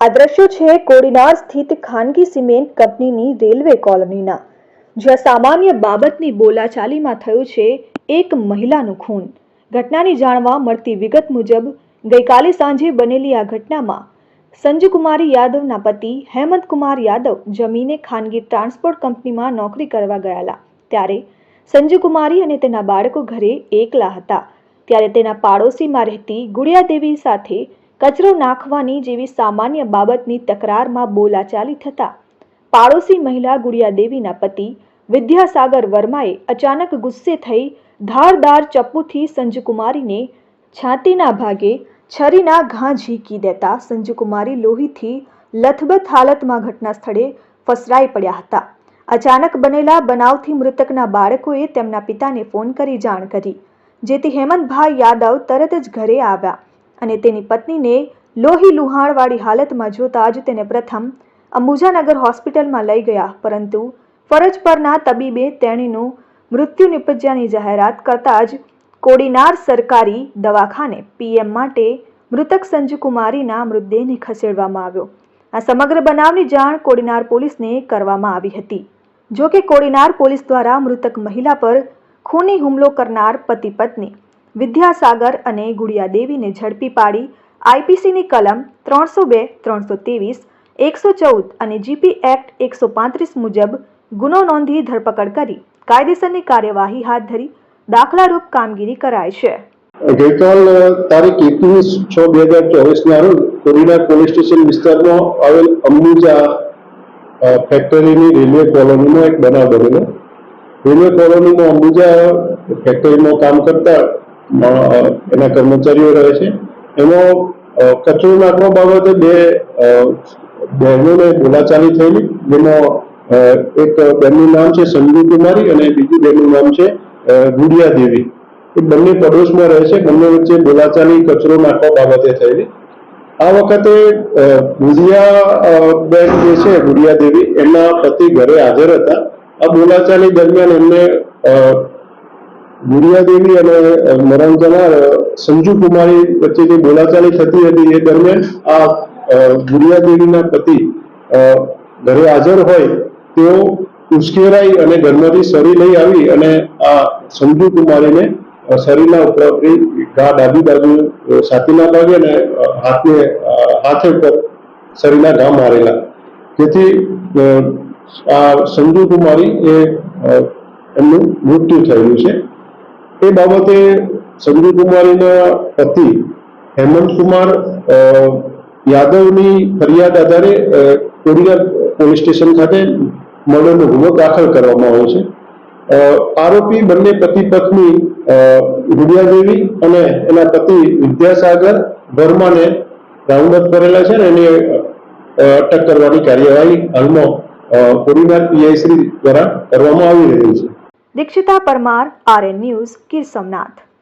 આ છે કોડીનાર સ્થિત ખાનગી સિમેન્ટ કંપનીની રેલવે કોલોનીના, જ્યાં સામાન્ય બાબતની બોલાચાલીમાં થયું છે એક મહિલાનું ખૂન. ઘટનાની જાણવા મળતી વિગત મુજબ, ગઈકાલે સાંજે બનેલી આ ઘટનામાં સંજુકુમારી યાદવના પતિ હેમંતકુમાર યાદવ જમીને ખાનગી ટ્રાન્સપોર્ટ કંપનીમાં નોકરી કરવા ગયેલા. ત્યારે સંજુકુમારી અને તેના બાળકો ઘરે એકલા હતા. ત્યારે તેના પાડોશીમાં રહેતી ગુડિયાદેવી સાથે કચરો નાખવાની જેવી સામાન્ય બાબતની તકરારમાં બોલાચાલી થતા પાડોશી મહિલા ગુડિયાદેવીના પતિ વિદ્યાસાગર વર્માએ અચાનક ગુસ્સે થઈ ધારદાર ચપ્પુથી સંજુકુમારીને છાતીના ભાગે છરીના ઘા ઝીકી દેતા સંજુકુમારી લોહીથી લથબથ હાલતમાં ઘટના સ્થળે ફસરાઈ પડ્યા હતા. અચાનક બનેલા બનાવથી મૃતકના બાળકોએ તેમના પિતાને ફોન કરી જાણ કરી. જેથી હેમંતભાઈ યાદવ તરત જ ઘરે આવ્યા અને તેની પત્નીને લોહી લુહાણવાળી હાલતમાં જોતા જ તેને પ્રથમ અંબુજાનગર હોસ્પિટલમાં લઈ ગયા, પરંતુ ફરજ પરના તબીબે તેણીનું મૃત્યુ નિપજ્યાની જાહેરાત કરતા જ કોડીનાર સરકારી દવાખાને પીએમ માટે મૃતક સંજુકુમારીના મૃતદેહને ખસેડવામાં આવ્યો. આ સમગ્ર બનાવની જાણ કોડીનાર પોલીસને કરવામાં આવી હતી. જો કે કોડીનાર પોલીસ દ્વારા મૃતક મહિલા પર ખૂની હુમલો કરનાર પતિ પત્ની વિદ્યાસાગર અને ગુડિયા દેવીને ઝડપી પાડી આઈપીસીની કલમ ત્રણસો બે, ત્રણસો ત્રેવીસ, એકસો ચૌદ અને જીપી એક્ટ એકસો પાંત્રીસ મુજબ ગુનો નોંધી ધરપકડ કરી કાયદેસરની કાર્યવાહી હાથ ધરી દાખલારૂપ કામગીરી કરાય છે. ગઈકાલ તારીખ એકવીસ છ બે હજાર ચોવીસના રોજ કોડીનાર પોલીસ સ્ટેશન વિસ્તારમાં આવેલ અંબુજા ફેક્ટરીની રેલવે કોલોનીમાં એક બનાવ બનેલો. રેલવે કોલોનીમાં અંબુજા ફેક્ટરીમાં કામ કરતા એના કર્મચારીઓ રહે છે. એનો કચરો નાખવા બાબતે બે બહેનોને બોલાચાલી થયેલી, જેમાં એક બેનનું નામ છે સંજુ કુમારી અને બીજી બેનનું નામ છે ગુડિયા દેવી. એ બંને પડોશમાં રહે છે, બંને વચ્ચે બોલાચાલી, કચરો નાખવા બાબતે થયેલી. આ વખતે ગુડિયા બેન જે છે ગુડિયા દેવી, એમના પતિ ઘરે હાજર હતા. આ બોલાચાલી દરમિયાન એમને ગુડિયાદેવી અને અ, મરણ જનાર સંજુ કુમારી વચ્ચે જે બોલાચાલી થતી હતી એ દરમિયાન આ ગુડિયાદેવીના પતિ ઘરે હાજર હોય તેઓ ઉશ્કેરાઈ અને ઘરમાંથી સરી લઈ આવી અને આ સંજુ કુમારીને શરીરના ઉપરથી ઘા ડાબી બાજુ છાતીના ભાગે અને હાથને હાથે ઉપર શરીરના ઘા મારેલા. જેથી આ સંજુ કુમારી એ એમનું મૃત્યુ થયેલું છે. એ બાબતે સંજુ કુમારીના પતિ હેમંત કુમાર યાદવની ફરિયાદ આધારે કોડિયા પોલીસ સ્ટેશન ખાતે મર્ડરનો ગુનો દાખલ કરવામાં આવ્યો છે. આરોપી બંને પતિ પત્ની રૂડિયાદેવી અને એના પતિ વિદ્યાસાગર વર્માને રાઉન્ડ અપ કરેલા છે ને એની અટક કરવાની કાર્યવાહી હાલમાં કોડીનાર પીઆઈ દ્વારા કરવામાં આવી રહ્યું છે. Dikshita Parmar RN news Gir Somnath.